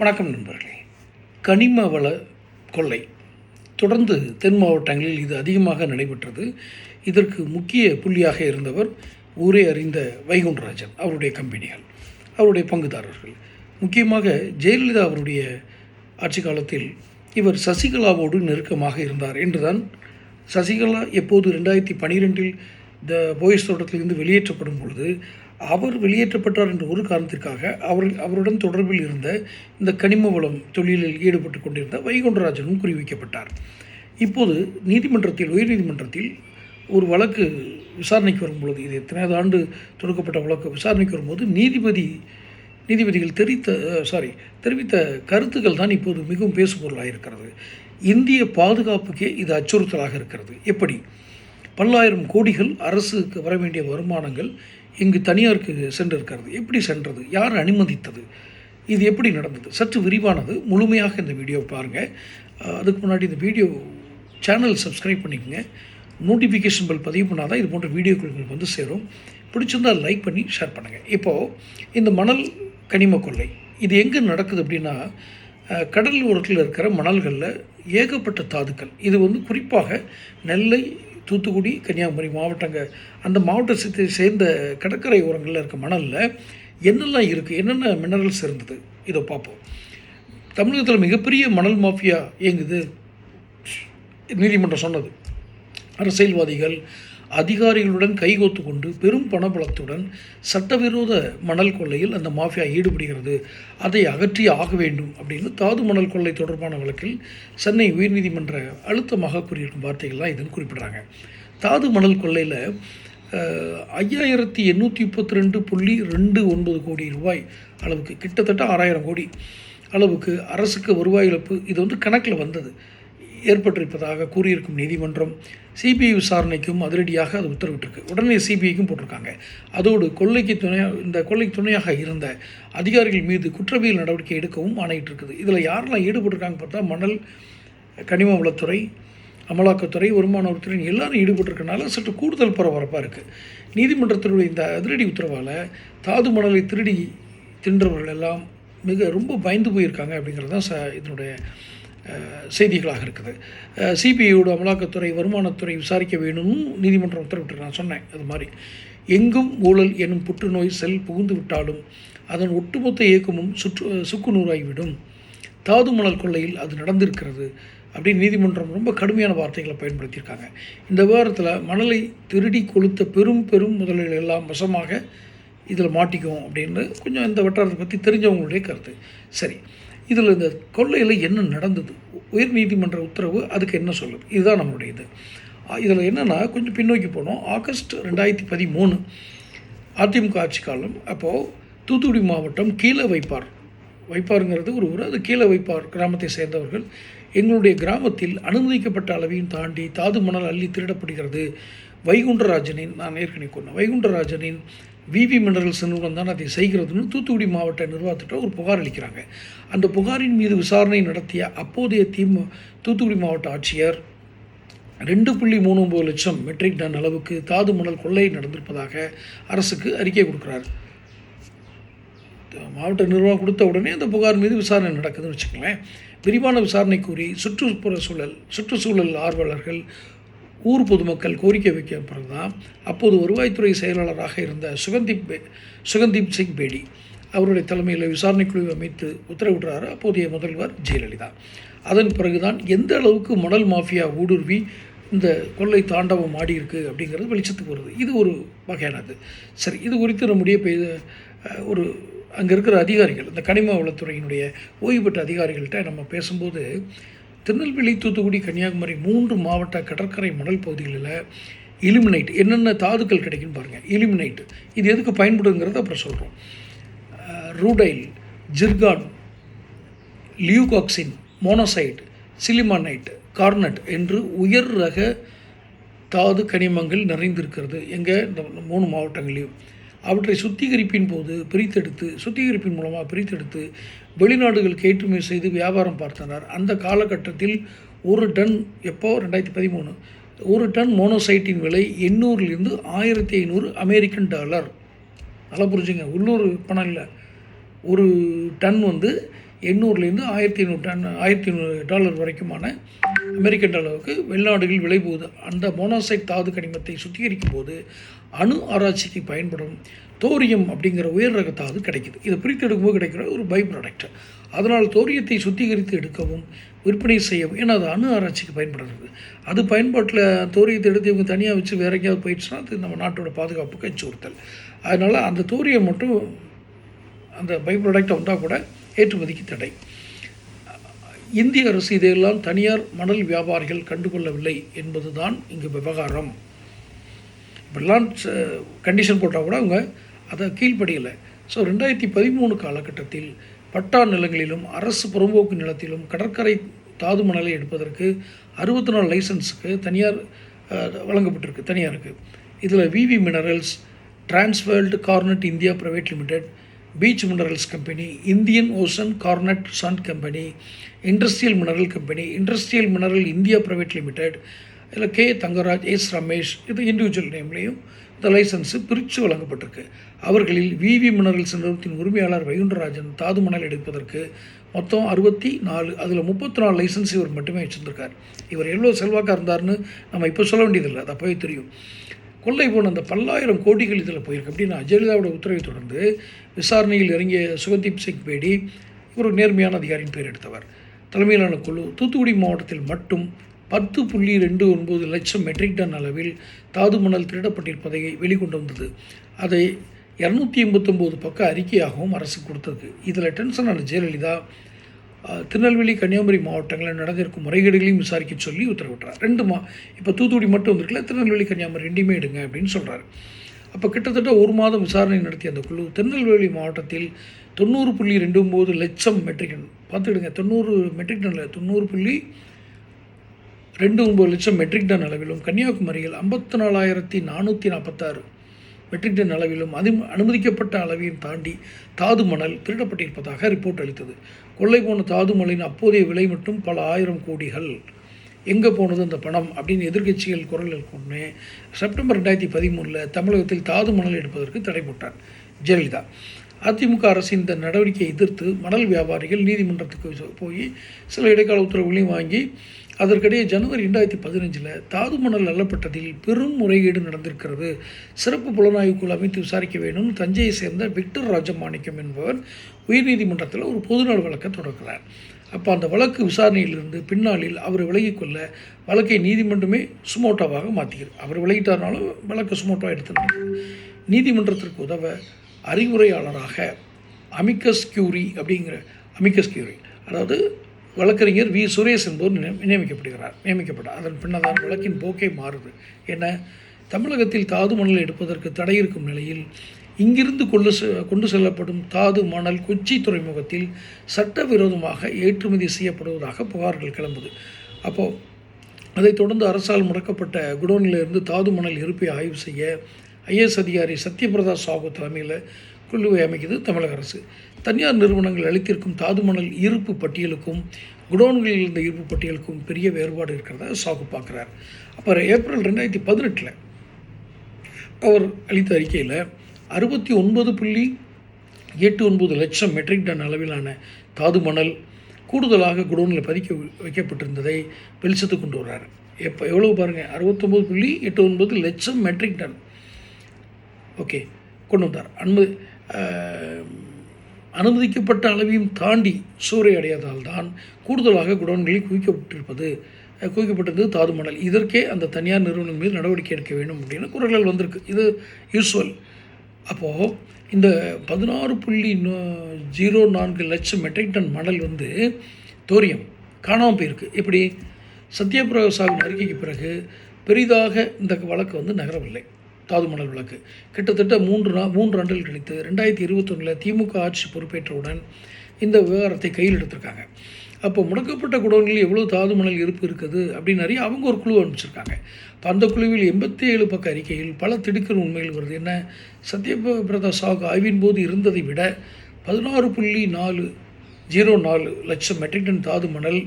வணக்கம் நண்பர்களே. கனிம வள கொள்ளை. தொடர்ந்து தென் மாவட்டங்களில் இது அதிகமாக நடைபெற்றது. இதற்கு முக்கிய புள்ளியாக இருந்தவர் ஊரே அறிந்த வைகுண்டராஜன் அவருடைய கம்பெனிகள் அவருடைய பங்குதாரர்கள். முக்கியமாக ஜெயலலிதா அவருடைய ஆட்சி காலத்தில் இவர் சசிகலாவோடு நெருக்கமாக இருந்தார் என்றுதான் சசிகலா எப்போது ரெண்டாயிரத்தி பனிரெண்டில் இந்த போயஸ் தோட்டத்திலிருந்து வெளியேற்றப்படும் பொழுது அவர் வெளியேற்றப்பட்டார் என்ற ஒரு காரணத்திற்காக அவர் அவருடன் தொடர்பில் இருந்த இந்த கனிம வளம் தொழிலில் ஈடுபட்டு கொண்டிருந்த வைகுண்டராஜனும் குறிவைக்கப்பட்டார். இப்போது நீதிமன்றத்தில் உயர்நீதிமன்றத்தில் ஒரு வழக்கு விசாரணைக்கு வரும்பொழுது இது எத்தனையாவது ஆண்டு தொடுக்கப்பட்ட வழக்கு விசாரணைக்கு வரும்போது நீதிபதி நீதிபதிகள் தெரிவித்த சாரி தெரிவித்த கருத்துக்கள் தான் இப்போது மிகவும் பேசுபொருளாக இருக்கிறது. இந்திய பாதுகாப்புக்கே இது அச்சுறுத்தலாக இருக்கிறது. எப்படி? பல்லாயிரம் கோடிகள் அரசுக்கு வர வேண்டிய வருமானங்கள் இங்கு தனியாருக்கு சென்றிருக்கிறது. எப்படி சென்றது? யார் அனுமதித்தது? இது எப்படி நடந்தது? சற்று விரிவானது முழுமையாக இந்த வீடியோ பாருங்கள் அதுக்கு முன்னாடி இந்த வீடியோ சேனல் சப்ஸ்கிரைப் பண்ணிக்கோங்க. நோட்டிஃபிகேஷன் பெல் பதிவு பண்ணால் தான் இது போன்ற வீடியோக்கள் உங்களுக்கு வந்து சேரும். பிடிச்சிருந்தால் லைக் பண்ணி ஷேர் பண்ணுங்கள் இப்போது இந்த மணல் கனிம கொள்ளை. இது எங்கே நடக்குது அப்படின்னா கடல் ஓரத்தில் இருக்கிற மணல்களில் ஏகப்பட்ட தாதுக்கள். இது வந்து குறிப்பாக நெல்லை தூத்துக்குடி கன்னியாகுமரி மாவட்டங்க அந்த மாவட்டத்தை சேர்ந்த கடற்கரை ஓரங்களில் இருக்க மணலில் என்னெல்லாம் இருக்குது என்னென்ன மினரல்ஸ் இருந்தது? இதை பார்ப்போம். தமிழகத்தில் மிகப்பெரிய மணல் மாஃபியா இயங்குது. நீதிமன்றம் சொன்னது. அரசியல்வாதிகள் அதிகாரிகளுடன் கைகோத்து கொண்டு பெரும் பணபலத்துடன் சட்டவிரோத மணல் கொள்ளையில் அந்த மாஃபியா ஈடுபடுகிறது. அதை அகற்றி ஆக வேண்டும் அப்படின்னு தாது மணல் கொள்ளை தொடர்பான வழக்கில் சென்னை உயர்நீதிமன்ற அழுத்தமாக கூறியிருக்கும் வார்த்தைகள்லாம் இதுன்னு குறிப்பிடுறாங்க. தாது மணல் கொள்ளையில் ஐயாயிரத்தி எண்ணூற்றி முப்பத்தி ரெண்டு புள்ளி ரெண்டு ஒன்பது கோடி ரூபாய் அளவுக்கு கிட்டத்தட்ட ஆறாயிரம் கோடி அளவுக்கு அரசுக்கு வருவாய் இழப்பு இது வந்து கணக்கில் வந்தது. ஏற்பட்டிருப்பதாக கூறியிருக்கும் நீதிமன்றம் சிபிஐ விசாரணைக்கும் அதிரடியாக அது உத்தரவிட்டிருக்கு. உடனே சிபிஐக்கும் போட்டிருக்காங்க. அதோடு கொள்ளைக்கு துணையாக இந்த கொள்ளைக்கு துணையாக இருந்த அதிகாரிகள் மீது குற்றவியல் நடவடிக்கை எடுக்கவும் ஆணையிட்டிருக்குது. இதில் யாரெல்லாம் ஈடுபட்டிருக்காங்க பார்த்தா மணல் கனிம வளத்துறை அமலாக்கத்துறை வருமான வரித்துறை எல்லாரும் ஈடுபட்டிருக்கனால சற்று கூடுதல் பரபரப்பாக இருக்குது நீதிமன்றத்தினுடைய இந்த அதிரடி உத்தரவால் தாது மணலை திருடி தின்றவர்கள் எல்லாம் மிக ரொம்ப பயந்து போயிருக்காங்க அப்படிங்கிறது தான் ச இதனுடைய செய்திகளாக இருக்குது. சிபிஐயோட அமலாக்கத்துறை வருமானத்துறை விசாரிக்க வேணும்னு நீதிமன்றம் உத்தரவிட்டு நான் சொன்னேன் அது மாதிரி. எங்கும் ஊழல் எனும் புற்றுநோய் செல் புகுந்து விட்டாலும் அதன் ஒட்டுமொத்த இயக்கமும் சுற்று சுக்குநூறாகிவிடும் தாது மணல் கொள்ளையில் அது நடந்திருக்கிறது அப்படின்னு நீதிமன்றம் ரொம்ப கடுமையான வார்த்தைகளை பயன்படுத்தியிருக்காங்க. இந்த விவகாரத்தில் மணலை திருடி கொளுத்த பெரும் பெரும் முதலீடுகள் எல்லாம் வசமாக இதில் மாட்டிக்கும் அப்படின்னு கொஞ்சம் இந்த வட்டாரத்தை பற்றி தெரிஞ்சவங்களுடைய கருத்து. சரி. இதில் இந்த கொள்ளையில் என்ன நடந்தது? உயர் நீதிமன்ற உத்தரவு அதுக்கு என்ன சொல்லுது? இதுதான் நம்மளுடைய இது. இதில் என்னென்னா கொஞ்சம் பின்னோக்கி போனோம். ஆகஸ்ட் ரெண்டாயிரத்தி பதிமூணு அதிமுக ஆட்சி காலம். அப்போது தூத்துக்குடி மாவட்டம் கீழே வைப்பார். வைப்பாருங்கிறது ஒரு ஊர். அது கீழே வைப்பார் கிராமத்தை சேர்ந்தவர்கள். எங்களுடைய கிராமத்தில் அனுமதிக்கப்பட்ட அளவையும் தாண்டி தாது மணல் அள்ளி திருடப்படுகிறது. வைகுண்டராஜனின் நான் ஏற்கனவே கொண்டேன் வைகுண்டராஜனின் விவி மினரல்ஸ் நிறுவனம் தான் அதை செய்கிறதுன்னு தூத்துக்குடி மாவட்ட நிர்வாகத்திட்ட ஒரு புகார் அளிக்கிறாங்க. அந்த புகாரின் மீது விசாரணை நடத்திய அப்போதைய திமு தூத்துக்குடி மாவட்ட ஆட்சியர் ரெண்டு புள்ளி மூணு ஒம்பது லட்சம் மெட்ரிக் டன் அளவுக்கு தாது மணல் கொள்ளை நடந்திருப்பதாக அரசுக்கு அறிக்கை கொடுக்குறாரு. மாவட்ட நிர்வாகம் கொடுத்த உடனே அந்த புகார் மீது விசாரணை நடக்குதுன்னு வச்சுக்கோங்களேன். விரிவான விசாரணை கூறி சுற்றுப்புற சூழல் சுற்றுச்சூழல் ஆர்வலர்கள் ஊர் பொதுமக்கள் கோரிக்கை வைக்க பிறகு தான் அப்போது வருவாய்த்துறை செயலாளராக இருந்த சுகந்தீப் பே சுகந்தீப் சிங் பேடி அவருடைய தலைமையில் விசாரணை குழு அமைத்து உத்தரவிடுறாரு. அப்போதைய முதல்வர் ஜெயலலிதா. அதன் பிறகுதான் எந்த அளவுக்கு மணல் மாஃபியா ஊடுருவி இந்த கொள்ளை தாண்டவம் ஆடி இருக்குது அப்படிங்கிறது வெளிச்சத்துக்கு வருது. இது ஒரு வகையானது. சரி இது குறித்து நம்முடைய ஒரு அங்கே இருக்கிற அதிகாரிகள் இந்த கனிம வளத்துறையினுடைய ஓய்வு பெற்ற அதிகாரிகள்கிட்ட நம்ம பேசும்போது திருநெல்வேலி தூத்துக்குடி கன்னியாகுமரி மூன்று மாவட்ட கடற்கரை மணல் பகுதிகளில் இலுமினைட் என்னென்ன தாதுக்கள் கிடைக்குன்னு பாருங்கள் இலுமினைட் இது எதுக்கு பயன்படுங்கிறத அப்புறம் சொல்கிறோம் ரூடைல் ஜிர்கான் லியூகாக்சின் மோனோசைட் சிலிமானைட் கார்னட் என்று உயர் ரக தாது கனிமங்கள் நிறைந்திருக்கிறது. எங்கே? இந்த மூணு மாவட்டங்களையும் அவற்றை சுத்திகரிப்பின் போது பிரித்தெடுத்து சுத்திகரிப்பின் மூலமாக பிரித்தெடுத்து வெளிநாடுகளுக்கு ஏற்றுமதி செய்து வியாபாரம் பார்த்தனர் அந்த காலகட்டத்தில் ஒரு டன் எப்போ? ரெண்டாயிரத்தி பதிமூணு. ஒரு டன் மோனோசைட்டின் விலை எண்ணூறுலேருந்து ஆயிரத்தி ஐநூறு அமெரிக்கன் டாலர். நல்லா புரிஞ்சுங்க. உள்ளூர் பணம் இல்லை. ஒரு டன் வந்து எண்ணூறுலேருந்து ஆயிரத்தி ஐநூறு டன் ஆயிரத்தி ஐநூறு டாலர் வரைக்குமான அமெரிக்கன் டாலருக்கு வெளிநாடுகளில் விலை போகுது. அந்த மோனாசைட் தாது கனிமத்தை சுத்திகரிக்கும் போது அணு ஆராய்ச்சிக்கு பயன்படும் தோரியம் அப்படிங்கிற உயர் ரக தாது கிடைக்குது. இதை பிரித்து எடுக்கும்போது கிடைக்கிற ஒரு பை ப்ராடக்ட் அதனால் தோரியத்தை சுத்திகரித்து எடுக்கவும் விற்பனை செய்யவும் ஏன்னா அது அணு ஆராய்ச்சிக்கு பயன்படுறது. அது பயன்பாட்டில் தோரியத்தை எடுத்து இவங்க தனியாக வச்சு வேற எங்கேயாவது போயிடுச்சுன்னா அது நம்ம நாட்டோட பாதுகாப்புக்கு அச்சுறுத்தல். அதனால் அந்த தோரியம் மட்டும் அந்த பை ப்ராடக்டை வந்தால் கூட ஏற்றுமதிக்கு தடை. இந்திய அரசு இதையெல்லாம் தனியார் மணல் வியாபாரிகள் கண்டுகொள்ளவில்லை என்பதுதான் இங்கு விவகாரம். இப்படிலாம் கண்டிஷன் போட்டால் கூட அவங்க அதை கீழ்ப்படியலை. ஸோ ரெண்டாயிரத்தி பதிமூணு காலகட்டத்தில் பட்டா நிலங்களிலும் அரசு புறம்போக்கு நிலத்திலும் கடற்கரை தாது மணலை எடுப்பதற்கு அறுபத்தி நாலு லைசன்ஸுக்கு தனியார் வழங்கப்பட்டிருக்கு தனியாருக்கு. இதில் VV minerals transworld garnet India private limited beach minerals company Indian ocean garnet sand company industrial mineral company industrial mineral India private limited இதில் கே. தங்கராஜ் எஸ். ரமேஷ் இது இண்டிவிஜுவல் நேம்லேயும் இந்த லைசன்ஸு பிரித்து வழங்கப்பட்டிருக்கு. அவர்களில் விவி மினரல்ஸ் நிறுவனத்தின் உரிமையாளர் வைகுண்டராஜன் தாது மணல் எடுப்பதற்கு மொத்தம் அறுபத்தி நாலு அதில் முப்பத்தி நாலு லைசன்ஸ் இவர் மட்டுமே வச்சுருந்துருக்கார். இவர் எவ்வளோ செல்வாக்காக இருந்தார்னு நம்ம இப்போ சொல்ல வேண்டியதில்லை அது அப்போவே தெரியும். கொள்ளை போன அந்த பல்லாயிரம் கோடிகள் இதில் போயிருக்கு அப்படின்னா ஜெயலலிதாவோட உத்தரவை தொடர்ந்து விசாரணையில் இறங்கிய சுகதீப் சிங் பேடி இவர் ஒரு நேர்மையான அதிகாரியின் பேர் எடுத்தவர். தலைமையிலான குழு தூத்துக்குடி மாவட்டத்தில் மட்டும் பத்து புள்ளி ரெண்டு ஒன்பது லட்சம் மெட்ரிக் டன் அளவில் தாது மணல் திருடப்பட்டிருப்பதை வெளிக்கொண்டு வந்தது. அதை இரநூத்தி எண்பத்தொம்போது பக்க அறிக்கையாகவும் அரசு கொடுத்தது. இதில் டென்ஷனான ஜெயலலிதா திருநெல்வேலி கன்னியாகுமரி மாவட்டங்களில் நடந்திருக்கும் முறைகேடுகளையும் விசாரிக்க சொல்லி உத்தரவிட்டார். ரெண்டு மா இப்போ தூத்துக்குடி மட்டும் வந்திருக்கல திருநெல்வேலி கன்னியாகுமரி ரெண்டுமே எடுங்க அப்படின்னு சொல்கிறாரு அப்போ கிட்டத்தட்ட ஒரு மாதம் விசாரணை நடத்திய அந்த குழு திருநெல்வேலி மாவட்டத்தில் தொண்ணூறு புள்ளி ரெண்டு ஒம்பது லட்சம் மெட்ரிக் டன் பார்த்துக்கிடுங்க தொண்ணூறு மெட்ரிக் டனில் தொண்ணூறு புள்ளி ரெண்டு ஒம்பது லட்சம் மெட்ரிக் டன் அளவிலும் கன்னியாகுமரியில் ஐம்பத்தி நாலாயிரத்தி நானூற்றி நாற்பத்தாறு மெட்ரிக் டன் அளவிலும் அது அனுமதிக்கப்பட்ட அளவையும் தாண்டி தாது மணல் திருடப்பட்டிருப்பதாக ரிப்போர்ட் அளித்தது. கொள்ளை போன தாது மணலின் அப்போதைய விலை மட்டும் பல ஆயிரம் கோடிகள். எங்கே போனது அந்த பணம்? அப்படின்னு எதிர்க்கட்சிகள் குரல் கொண்டு செப்டம்பர் ரெண்டாயிரத்தி பதிமூணில் தமிழகத்தில் தாது மணல் எடுப்பதற்கு தடை போட்டார். ஜெயலலிதா அதிமுக அரசின் இந்த நடவடிக்கையை எதிர்த்து மணல் வியாபாரிகள் நீதிமன்றத்துக்கு போய் சில இடைக்கால உத்தரவுகளையும் வாங்கி அதற்கிடையே ஜனவரி ரெண்டாயிரத்தி பதினஞ்சில் தாது மணல் அள்ளப்பட்டதில் பெரும் முறைகேடு நடந்திருக்கிறது. சிறப்பு புலனாய்வு குழு அமைத்து விசாரிக்க வேண்டும். தஞ்சையை சேர்ந்த விக்டர் ராஜமாணிக்கம் என்பவர் உயர்நீதிமன்றத்தில் ஒரு பொதுநல வழக்கை தொடர்கிறார் அப்போ அந்த வழக்கு விசாரணையிலிருந்து பின்னாளில் அவர் விலகிக்கொள்ள வழக்கை நீதிமன்றமே சுமோட்டோவாக மாற்றுகிறது அவர் விலகிட்டார்னாலும் வழக்கு சுமோட்டோவாக எடுத்துருந்தாங்க நீதிமன்றத்திற்கு உதவ அறிவுரையாளராக அமிக்கஸ் கியூரி அப்படிங்கிற அமிக்கஸ் கியூரி அதாவது வழக்கறிஞர் வி. சுரேஷ் என்பவர் நிய- நியமிக்கப்படுகிறார். நியமிக்கப்பட்டார். அதன் பின்னதான் வழக்கின் போக்கே மாறுது என தமிழகத்தில் தாது மணல் எடுப்பதற்கு தடை இருக்கும் நிலையில் இங்கிருந்து கொண்டு செ கொண்டு செல்லப்படும் தாது மணல் கொச்சி துறைமுகத்தில் சட்டவிரோதமாக ஏற்றுமதி செய்யப்படுவதாக புகார்கள் கிளம்புது. அப்போது அதைத் தொடர்ந்து அரசால் முடக்கப்பட்ட குடோனிலிருந்து தாது மணல் இருப்பை ஆய்வு செய்ய ஐஏஎஸ் அதிகாரி சத்யபிரதா சாகு தலைமையில் குழுவை அமைக்கிறது தமிழக அரசு. தனியார் நிறுவனங்கள் அளித்திருக்கும் தாது மணல் இருப்பு பட்டியலுக்கும் குடோன்களில் இருந்த இருப்பு பட்டியலுக்கும் பெரிய வேறுபாடு இருக்கிறத சாகு பார்க்குறார். அப்புறம் ஏப்ரல் ரெண்டாயிரத்தி பதினெட்டில் அவர் அளித்த அறிக்கையில் அறுபத்தி ஒன்பது புள்ளி எட்டு ஒன்பது லட்சம் மெட்ரிக் டன் அளவிலான தாது மணல் கூடுதலாக குடோனில் பதிக்க வைக்கப்பட்டிருந்ததை வெளிச்சத்துக்கு கொண்டு வர்றாரு. எப்போ எவ்வளோ பாருங்கள் அறுபத்தொம்போது புள்ளி எட்டு ஒன்பது லட்சம் மெட்ரிக் டன். ஓகே கொண்டு வந்தார். அன்பு அனுமதிக்கப்பட்ட அளவையும் தாண்டி சூறையடையாதால் தான் கூடுதலாக குடோன்களில் குவிக்கப்பட்டிருப்பது குவிக்கப்பட்டது குவிக்கப்பட்டிருந்தது தாது மணல். இதற்கே அந்த தனியார் நிறுவனம் மீது நடவடிக்கை எடுக்க வேண்டும் அப்படின்னு குரல்கள் வந்திருக்கு. இது யூஸ்வல். அப்போது இந்த பதினாறு புள்ளி ஜீரோ நான்கு லட்சம் மெட்ரிக் டன் மணல் வந்து தோரியம் காணாமல் போயிருக்கு. இப்படி சத்யபிரகாசாவின் அறிக்கைக்கு பிறகு பெரிதாக இந்த வழக்கு வந்து நகரவில்லை. தாது மணல் வழக்கு கிட்டத்தட்ட மூன்று நா மூன்று ஆண்டுகள் கழித்து ரெண்டாயிரத்தி இருபத்தொன்னில் திமுக ஆட்சி பொறுப்பேற்றவுடன் இந்த விவகாரத்தை கையில் எடுத்திருக்காங்க. அப்போ முடக்கப்பட்ட குடோன்களில் எவ்வளோ தாது மணல் இருப்பு இருக்குது அப்படின்னு நிறைய அவங்க ஒரு குழு அனுப்பிச்சிருக்காங்க இப்போ அந்த குழுவில் எண்பத்தி ஏழு பக்க அறிக்கையில் பல திடுக்கிற உண்மைகள் வருது. என்ன? சத்யபிரதா சாகு ஆய்வின் போது இருந்ததை விட பதினாறு புள்ளி நாலு ஜீரோ நாலு லட்சம் மெட்ரிக் டன் தாது மணல்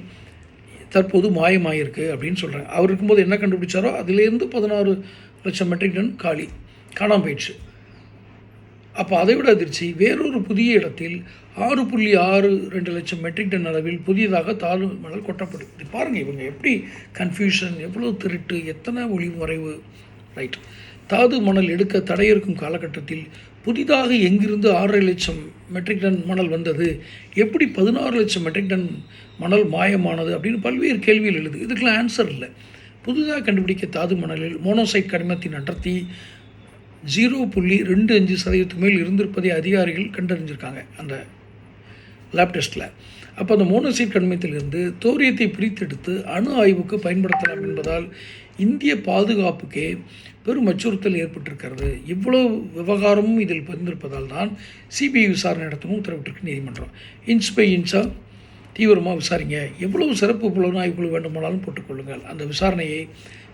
தற்போது மாயமாயிருக்கு அப்படின்னு சொல்கிறாங்க அவர் இருக்கும்போது என்ன கண்டுபிடிச்சாரோ அதுலேருந்து பதினாறு லட்சம் மெட்ரிக் டன் காலி. காணாமல் போயிடுச்சு அப்போ அதை விட அதிர்ச்சி வேறொரு புதிய இடத்தில் ஆறு புள்ளி ஆறு ரெண்டு லட்சம் மெட்ரிக் டன் அளவில் புதியதாக தாது மணல் கொட்டப்படும். இது பாருங்கள் இவங்க எப்படி கன்ஃபியூஷன் எவ்வளோ திருட்டு எத்தனை ஒளி மறைவு. ரைட் தாது மணல் எடுக்க தடை இருக்கும் காலகட்டத்தில் புதிதாக எங்கிருந்து ஆறரை லட்சம் மெட்ரிக் டன் மணல் வந்தது? எப்படி பதினாறு லட்சம் மெட்ரிக் டன் மணல் மாயமானது? அப்படின்னு பல்வேறு கேள்விகள் எழுது. இதுக்கெல்லாம் ஆன்சர் இல்லை. புதிதாக கண்டுபிடிக்க தாது மணலில் மோனோசைட் கனிமத்தின் அடர்த்தி ஜீரோ புள்ளி ரெண்டு அஞ்சு சதவீதத்துக்கு மேல் இருந்திருப்பதை அதிகாரிகள் கண்டறிஞ்சிருக்காங்க அந்த லேப் டெஸ்ட்டில் அப்போ அந்த மோனோசைட் கனிமத்திலிருந்து தோரியத்தை பிரித்தெடுத்து அணு ஆய்வுக்கு பயன்படுத்தலாம் என்பதால் இந்திய பாதுகாப்புக்கே பெரும் அச்சுறுத்தல் ஏற்பட்டிருக்கிறது. இவ்வளவு விவகாரமும் இதில் பதிந்திருப்பதால் தான் சிபிஐ விசாரணை நடத்தவும் உத்தரவிட்டிருக்கு நீதிமன்றம். இன்ஸ்பை பை தீவிரமாக விசாரிங்க. எவ்வளவு சிறப்பு புலனாய்வு குழு வேண்டுமானாலும் போட்டுக்கொள்ளுங்கள். அந்த விசாரணையை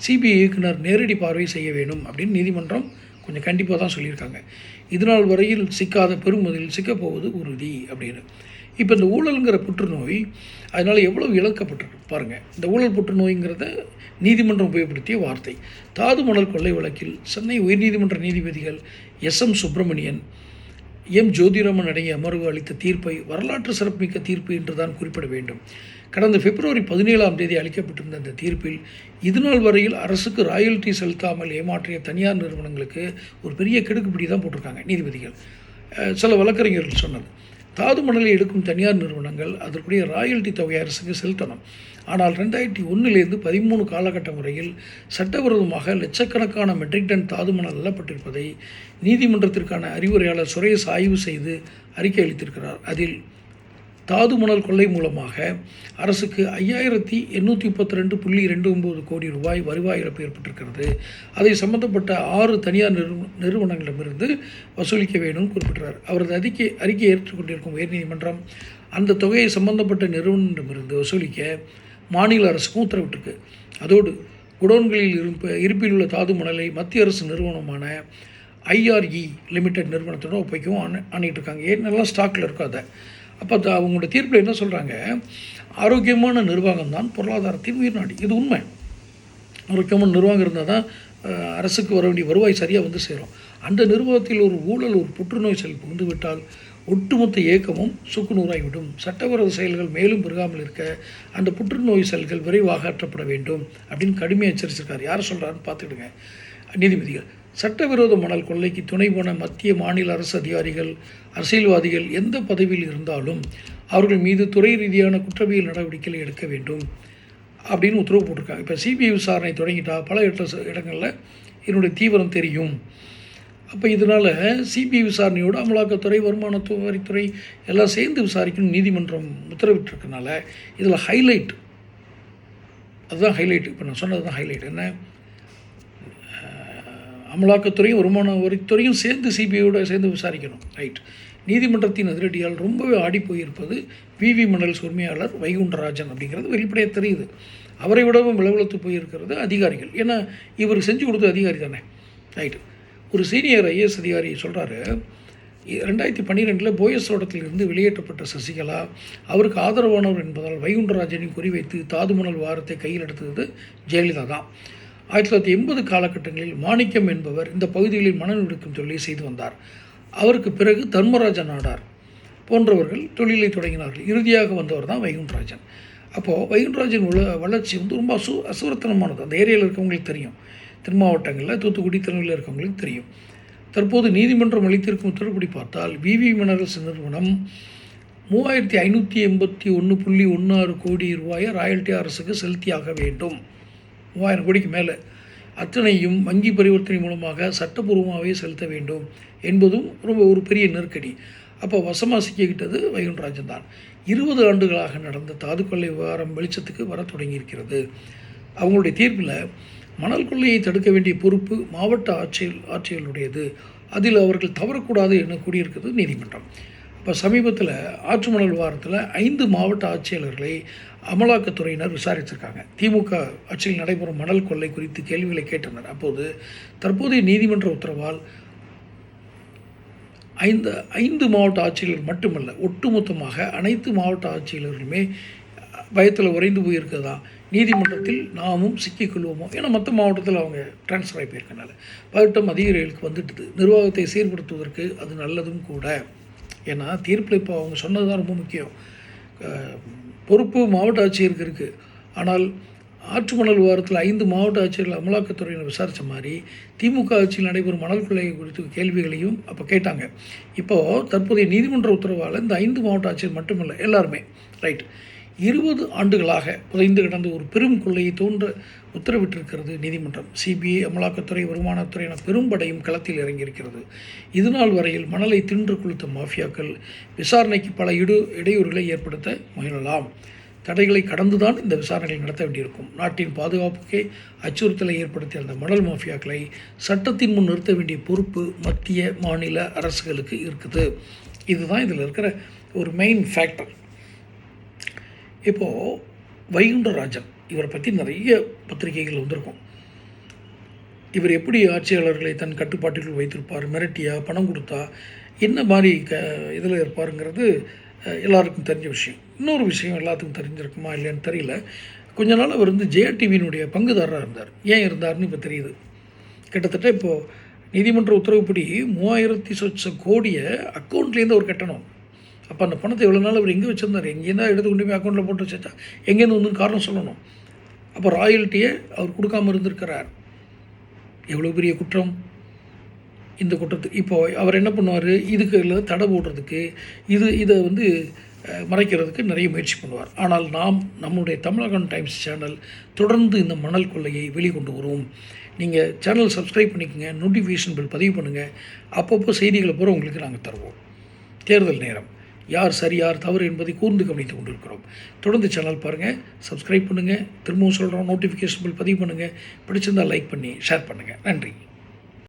சிபிஐ இயக்குனர் நேரடி பார்வை செய்ய வேண்டும் அப்படின்னு நீதிமன்றம் கொஞ்சம் கண்டிப்பாக தான் சொல்லியிருக்காங்க. இதனால் வரையில் சிக்காத பெருமதில் சிக்கப்போவது உறுதி அப்படின்னு. இப்போ இந்த ஊழலுங்கிற புற்றுநோய் அதனால் எவ்வளவு இழக்கப்பட்டிருக்கு பாருங்கள் இந்த ஊழல் புற்றுநோய்ங்கிறத நீதிமன்றம் உபயோகப்படுத்திய வார்த்தை. தாது மணல் கொள்ளை வழக்கில் சென்னை உயர்நீதிமன்ற நீதிபதிகள் S M Subramanian M Jothiraman அடங்கிய அமர்வு அளித்த தீர்ப்பை வரலாற்று சிறப்புமிக்க தீர்ப்பு என்றுதான் குறிப்பிட வேண்டும். கடந்த பிப்ரவரி பதினேழாம் தேதி அளிக்கப்பட்டிருந்த அந்த தீர்ப்பில் இதுநாள் வரையில் அரசுக்கு ராயல்டி செலுத்தாமல் ஏமாற்றிய தனியார் நிறுவனங்களுக்கு ஒரு பெரிய கெடுக்குப்பிடி தான் போட்டிருக்காங்க நீதிபதிகள். சில வழக்கறிஞர்கள் சொன்னது தாது மணலை எடுக்கும் தனியார் நிறுவனங்கள் அதற்குரிய ராயல்டி தொகை அரசுக்கு செலுத்தணும். ஆனால் ரெண்டாயிரத்தி ஒன்றிலிருந்து பதிமூணு காலகட்ட முறையில் சட்டவிரோதமாக லட்சக்கணக்கான மெட்ரிக் டன் தாதுமணல் அல்லப்பட்டிருப்பதை நீதிமன்றத்திற்கான அறிவுரையாளர் சுரேஷ் ஆய்வு செய்து அறிக்கை அளித்திருக்கிறார். அதில் தாதுமணல் கொள்ளை மூலமாக அரசுக்கு ஐயாயிரத்தி எண்ணூற்றி முப்பத்தி ரெண்டு புள்ளி ரெண்டு ஒம்பது கோடி ரூபாய் வருவாய் இழப்பு ஏற்பட்டிருக்கிறது. அதை சம்பந்தப்பட்ட ஆறு தனியார் நிறுவன நிறுவனங்களிடமிருந்து வசூலிக்க வேண்டும் குறிப்பிட்டார். அவரது அறிக்கை அறிக்கை ஏற்றுக்கொண்டிருக்கும் உயர்நீதிமன்றம் அந்த தொகையை சம்பந்தப்பட்ட நிறுவனங்களிடமிருந்து வசூலிக்க மாநில அரசுக்கும் உத்தரவிட்டிருக்கு. அதோடு குடோன்களில் இருப்ப இருப்பில் உள்ள தாது மணலை மத்திய அரசு நிறுவனமான ஐஆர்இ லிமிடெட் நிறுவனத்தோட ஒப்பைக்கவும் அணு ஆணிட்டு இருக்காங்க ஏன்னெல்லாம் ஸ்டாக்கில் இருக்கோ அதை. அப்போ அவங்களோட தீர்ப்பில் என்ன சொல்கிறாங்க ஆரோக்கியமான நிர்வாகம் தான் பொருளாதாரத்தின் உயிர்நாடி. இது உண்மை. ஆரோக்கியமான நிர்வாகம் இருந்தால் தான் அரசுக்கு வர வேண்டிய வருவாய் சரியாக வந்து சேரும். அந்த நிர்வாகத்தில் ஒரு ஊழல் ஒரு புற்றுநோய் செல் புகுந்து விட்டால் ஒட்டுமொத்த இயக்கமும் சுக்குநூறாகிவிடும் சட்டவிரோத செயல்கள் மேலும் பெருகாமல் இருக்க அந்த புற்றுநோய் செல்கள் விரைவாக அற்றப்பட வேண்டும் அப்படின்னு கடுமையாக எச்சரிச்சிருக்கார். யார் சொல்கிறாருன்னு பார்த்துக்கிடுங்க. நீதிபதிகள் சட்டவிரோத மணல் கொள்ளைக்கு துணை போன மத்திய மாநில அரசு அதிகாரிகள் அரசியல்வாதிகள் எந்த பதவியில் இருந்தாலும் அவர்கள் மீது துறை ரீதியான குற்றவியல் நடவடிக்கைகள் எடுக்க வேண்டும் அப்படின்னு உத்தரவு போட்டிருக்காங்க. இப்போ சிபிஐ விசாரணை தொடங்கிட்டால் பல இடங்களில் என்னுடைய தீவிரம் தெரியும். அப்போ இதனால் சிபிஐ விசாரணையோடு அமலாக்கத்துறை வருமானத்துவரித்துறை எல்லாம் சேர்ந்து விசாரிக்கணும் நீதிமன்றம் உத்தரவிட்டிருக்கனால இதில் ஹைலைட் அதுதான் ஹைலைட் இப்போ நான் சொன்னது தான் ஹைலைட் என்ன அமலாக்கத்துறையும் வருமான வரித்துறையும் சேர்ந்து சிபிஐயோட சேர்ந்து விசாரிக்கணும். ரைட் நீதிமன்றத்தின் அதிரடியால் ரொம்பவே ஆடி போயிருப்பது விவி மணல் உரிமையாளர் வைகுண்டராஜன் அப்படிங்கிறது வெளிப்படையாக தெரியுது. அவரை விடவும் விளவலத்து போயிருக்கிறது அதிகாரிகள். ஏன்னா இவர் செஞ்சு கொடுத்த அதிகாரி தானே. ரைட்டு ஒரு சீனியர் ஐஏஎஸ் அதிகாரி சொல்கிறாரு ரெண்டாயிரத்தி பன்னிரெண்டில் போயஸ் தோட்டத்திலிருந்து வெளியேற்றப்பட்ட சசிகலா அவருக்கு ஆதரவானவர் என்பதால் வைகுண்டராஜனை குறிவைத்து தாதுமணல் வாரத்தை கையில் எடுத்தது ஜெயலலிதா தான். ஆயிரத்தி தொள்ளாயிரத்தி எண்பது காலகட்டங்களில் மாணிக்கம் என்பவர் இந்த பகுதிகளில் மனநடுக்கம் தொழிலை செய்து வந்தார். அவருக்கு பிறகு தர்மராஜ நாடார் போன்றவர்கள் தொழிலை தொடங்கினார்கள். இறுதியாக வந்தவர் தான் வைகுண்டராஜன். அப்போது வைகுண்டராஜன் உள்ள வளர்ச்சி வந்து ரொம்ப அசு அசுரத்தனமானது. அந்த ஏரியாவில் இருக்கவங்களுக்கு தெரியும். தென் மாவட்டங்களில் தூத்துக்குடி திருநெல்வேலியில் இருக்கவங்களுக்கு தெரியும். தற்போது நீதிமன்றம் அளித்திருக்கும் உத்தரவுப்படி பார்த்தால் விவி மினரல்ஸ் நிறுவனம் மூவாயிரத்தி ஐநூற்றி எண்பத்தி ஒன்று புள்ளி ஒன்று ஆறு கோடி ரூபாயை ராயல்டி அரசுக்கு செலுத்தியாக வேண்டும். மூவாயிரம் கோடிக்கு மேலே. அத்தனையும் வங்கி பரிவர்த்தனை மூலமாக சட்டப்பூர்வமாகவே செலுத்த வேண்டும் என்பதும் ரொம்ப ஒரு பெரிய நெருக்கடி. அப்போ வசமாக சிக்கிக்கிட்டது வைகுண்டராஜன் தான் இருபது ஆண்டுகளாக நடந்த தாது கொள்ளை விவகாரம் வெளிச்சத்துக்கு வர தொடங்கியிருக்கிறது. அவங்களுடைய தீர்ப்பில் மணல் கொள்ளையை தடுக்க வேண்டிய பொறுப்பு மாவட்ட ஆட்சியர் ஆட்சியர்களுடையது. அதில் அவர்கள் தவறக்கூடாது என கூடியிருக்கிறது நீதிமன்றம். இப்போ சமீபத்தில் ஆற்று மணல் வாரத்தில் ஐந்து மாவட்ட ஆட்சியாளர்களை அமலாக்கத்துறையினர் விசாரிச்சிருக்காங்க. திமுக ஆட்சியில் நடைபெறும் மணல் கொள்ளை குறித்து கேள்விகளை கேட்டனர். அப்போது தற்போதைய நீதிமன்ற உத்தரவால் ஐந்து ஐந்து மாவட்ட ஆட்சியர்கள் மட்டுமல்ல ஒட்டுமொத்தமாக அனைத்து மாவட்ட ஆட்சியாளர்களுமே பயத்தில் உறைந்து போயிருக்கதான் நீதிமன்றத்தில் நாமும் சிக்கிக்கொள்வோமோ? ஏன்னா மற்ற மாவட்டத்தில் அவங்க ட்ரான்ஸ்ஃபர் ஆகி போயிருக்கனால பதட்டம் அதிகாரிகளுக்கு வந்துட்டுது. நிர்வாகத்தை சீர்படுத்துவதற்கு அது நல்லதும் கூட. ஏன்னா தீர்ப்பில் இப்போ அவங்க சொன்னது தான் ரொம்ப முக்கியம். பொறுப்பு மாவட்ட ஆட்சியருக்கு இருக்குது ஆனால் ஆற்று மணல் வாரத்தில் ஐந்து மாவட்ட ஆட்சியர்கள் அமலாக்கத்துறையினர் விசாரித்த மாதிரி திமுக ஆட்சியில் நடைபெறும் மணல் கொள்ளை குறித்து கேள்விகளையும் அப்போ கேட்டாங்க. இப்போது தற்போதைய நீதிமன்ற உத்தரவால் இந்த ஐந்து மாவட்ட ஆட்சியர் மட்டுமல்ல எல்லாருமே. ரைட். இருபது ஆண்டுகளாக புதைந்து கிடந்த ஒரு பெரும் கொள்ளையை தோன்ற உத்தரவிட்டிருக்கிறது நீதிமன்றம். சிபிஐ அமலாக்கத்துறை வருமானத்துறை என பெரும்படையும் களத்தில் இறங்கியிருக்கிறது. இதுநாள் வரையில் மணலை தின்று கொளுத்த மாஃபியாக்கள் விசாரணைக்கு பல இடு இடையூறுகளை ஏற்படுத்த முயலலாம். தடைகளை கடந்துதான் இந்த விசாரணைகளை நடத்த வேண்டியிருக்கும். நாட்டின் பாதுகாப்புக்கே அச்சுறுத்தலை ஏற்படுத்திய அந்த மணல் மாஃபியாக்களை சட்டத்தின் முன் நிறுத்த வேண்டிய பொறுப்பு மத்திய மாநில அரசுகளுக்கு இருக்குது. இதுதான் இதில் இருக்கிற ஒரு மெயின் ஃபேக்டர் இப்போது வைகுண்டராஜன் இவரை பற்றி நிறைய பத்திரிகைகள் வந்திருக்கும். இவர் எப்படி ஆட்சியாளர்களை தன் கட்டுப்பாட்டில் வைத்திருப்பார்? மிரட்டியா? பணம் கொடுத்தா? என்ன மாதிரி க இதில் இருப்பாருங்கிறது எல்லாருக்கும் தெரிஞ்ச விஷயம். இன்னொரு விஷயம் எல்லாத்துக்கும் தெரிஞ்சிருக்குமா இல்லையான்னு தெரியல. கொஞ்ச நாள் அவர் வந்து ஜெயா டிவியினுடைய பங்குதாரராக இருந்தார். ஏன் இருந்தார்னு இப்போ தெரியுது. கிட்டத்தட்ட இப்போது நீதிமன்ற உத்தரவுப்படி மூவாயிரத்தி சொச்ச கோடியை அக்கௌண்ட்லேருந்து அவர் கட்டணும். அப்போ அந்த பணத்தை எவ்வளோ நாள் அவர் எங்கே வச்சுருந்தார்? எங்கேருந்தா எடுத்து கொண்டு போய் அக்கௌண்ட்டில் போட்டு வச்சுட்டா எங்கேருந்து வந்து காரணம் சொல்லணும். அப்போ ராயல்ட்டியை அவர் கொடுக்காம இருந்திருக்கிறார். எவ்வளோ பெரிய குற்றம்? இந்த குற்றத்துக்கு இப்போ அவர் என்ன பண்ணுவார்? இதுக்கு இல்லை தடை போடுறதுக்கு இது இதை வந்து மறைக்கிறதுக்கு நிறைய முயற்சி பண்ணுவார். ஆனால் நாம் நம்முடைய தமிழகம் டைம்ஸ் சேனல் தொடர்ந்து இந்த மணல் கொள்ளையை வெளிக்கொண்டு வருவோம். நீங்கள் சேனல் சப்ஸ்கிரைப் பண்ணிக்கோங்க நோட்டிஃபிகேஷன் பில் பதிவு பண்ணுங்கள் அப்பப்போ செய்திகளை பூரா உங்களுக்கு நாங்கள் தருவோம். தேர்தல் நேரம். யார் சரி யார் தவறு என்பதை கூர்ந்து கவனித்து கொண்டிருக்கிறோம். தொடர்ந்து சேனல் பாருங்கள் சப்ஸ்கிரைப் பண்ணுங்கள் திரும்பவும் சொல்கிறோம் நோட்டிஃபிகேஷன் பில் பதிவு பண்ணுங்கள் பிடிச்சிருந்தால் லைக் பண்ணி ஷேர் பண்ணுங்கள் நன்றி.